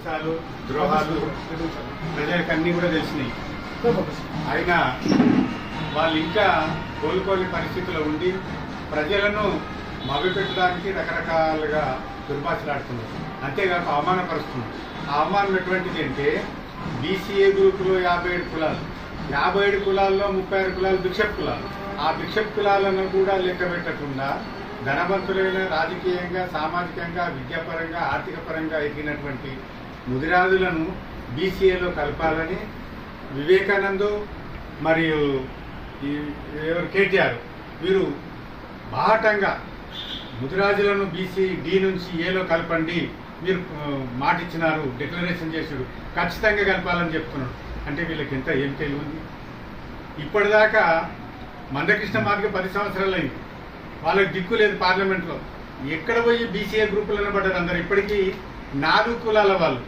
మోసాలు ద్రోహాలు ప్రజలకు అన్నీ కూడా తెలిసినాయి. అయినా వాళ్ళు ఇంకా కోలుకోని పరిస్థితిలో ఉండి ప్రజలను మభ్యపెట్టడానికి రకరకాలుగా దుర్భాషలాడుతున్నారు. అంతేకాక అవమానపరుస్తున్నారు. ఆ అవమానం ఎటువంటిది అంటే బీసీఏ గ్రూపులో యాభై ఏడు కులాలు యాభై ఏడు కులాల్లో ముప్పై ఆరు కులాలు బిక్షప్ కులాలు. ఆ బిక్షప్ కులాలను కూడా లెక్క పెట్టకుండా ధనవంతులైన రాజకీయంగా సామాజికంగా విద్యాపరంగా ఆర్థిక పరంగా ఎదిగినటువంటి ముదిరాజులను బీసీఏలో కలపాలని వివేకానందు మరియు ఎవరు కేటీఆర్ వీరు బాహటంగా ముదిరాజులను బీసీ డి నుంచి ఏలో కలపండి మీరు మాటిచ్చినారు డిక్లరేషన్ చేసారు ఖచ్చితంగా కలపాలని చెప్తున్నాడు. అంటే వీళ్ళకి ఎంత ఏం తెలివి ఉంది ఇప్పటిదాకా మందకృష్ణ మార్గ పది సంవత్సరాలు అయింది వాళ్ళకి దిక్కు లేదు పార్లమెంట్లో. ఎక్కడ పోయి బీసీఏ గ్రూపులను పడ్డారు అందరు? ఇప్పటికీ నాలుగు కులాల వాళ్ళు.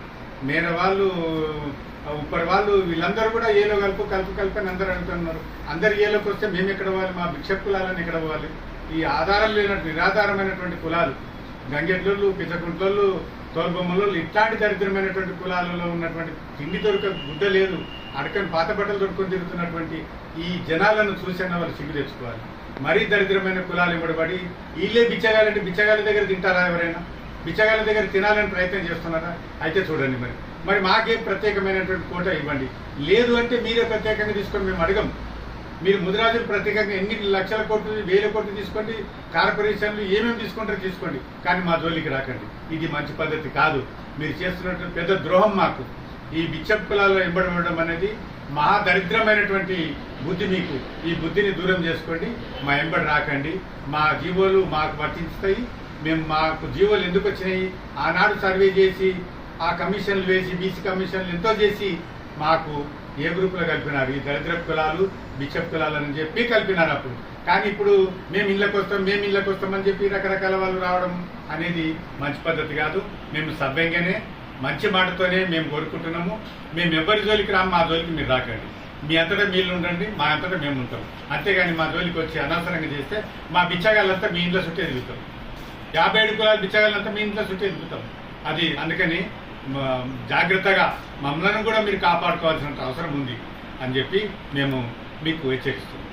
మేర వాళ్ళు ఉప్పటి వాళ్ళు వీళ్ళందరూ కూడా ఏలో కలుపు కలుపు కలుపు అని అందరూ అంటున్నారు. అందరు ఏలోకి వస్తే మేము ఎక్కడ పోవాలి? మా భిక్ష కులాలను ఎక్కడ పోవాలి? ఈ ఆధారం లేనట్టు నిరాధారమైనటువంటి కులాలు గంగెడ్లు పిచ్చకుంట్లోళ్ళు తోలుబొమ్మలు ఇట్లాంటి దరిద్రమైనటువంటి కులాలలో ఉన్నటువంటి తిండి దొరక గుడ్డ లేదు. అడకని పాత బట్టలు దొరుకుని తిరుగుతున్నటువంటి ఈ జనాలను చూసిన వాళ్ళు సిగ్గు తెచ్చుకోవాలి. మరీ దరిద్రమైన కులాలు ఇవ్వబడి వీళ్ళే బిచ్చగాలంటే బిచ్చగాల దగ్గర తింటారా ఎవరైనా? పిచ్చగాళ్ళ దగ్గర తినాలని ప్రయత్నం చేస్తున్నారా? అయితే చూడండి మరి. మరి మాకేం ప్రత్యేకమైనటువంటి కోట ఇవ్వండి. లేదు అంటే మీరే ప్రత్యేకంగా తీసుకొని మేము అడగం. మీరు ముదిరాజులు ప్రత్యేకంగా ఎన్ని లక్షల కోట్లు వేల కోట్లు తీసుకోండి కార్పొరేషన్లు ఏమేమి తీసుకుంటారో తీసుకోండి. కానీ మా జోలికి రాకండి. ఇది మంచి పద్ధతి కాదు. మీరు చేస్తున్నటువంటి పెద్ద ద్రోహం మాకు. ఈ బిచ్చప్ కులాల్లో ఇవ్వడం అనేది మహాదరిద్రమైనటువంటి బుద్ధి మీకు. ఈ బుద్ధిని దూరం చేసుకోండి. మా ఎంబడి రాకండి. మా జీవోలు మాకు వర్తిస్తాయి. మేము మాకు జీవోలు ఎందుకు వచ్చినాయి? ఆనాడు సర్వే చేసి ఆ కమిషన్లు వేసి బీసీ కమిషన్లు ఎంతో చేసి మాకు ఏ గ్రూపులో కలిపినారు? ఈ దరిద్ర కులాలు బిచ్చప్ కులాలు అని చెప్పి కలిపినారు అప్పుడు. కానీ ఇప్పుడు మేము ఇళ్ళకి వస్తాం మేము ఇళ్ళకి వస్తామని చెప్పి రకరకాల వాళ్ళు రావడం అనేది మంచి పద్ధతి కాదు. మేము సవ్యంగానే మంచి మాటతోనే మేము కోరుకుంటున్నాము. మేము ఎవరి జోలికి రాము మా జోలికి మీరు రాకండి. మీ అంతటా మీరు ఉండండి మా అంతటా మేము ఉంటాం. అంతేగాని మా జోలికి వచ్చి అనవసరంగా చేస్తే మా బిచ్చగాళ్ళంతా మీ ఇంట్లో చుట్టే తిరుగుతాం. యాభై ఏడు కులాలు బిచ్చగాళ్ళంతా మీ ఇంట్లో చుట్టూ ఎదుగుతాం అది అందుకని జాగ్రత్తగా మమ్మల్ని కూడా మీరు కాపాడుకోవాల్సిన అవసరం ఉంది అని చెప్పి మేము మీకు హెచ్చరిస్తున్నాం.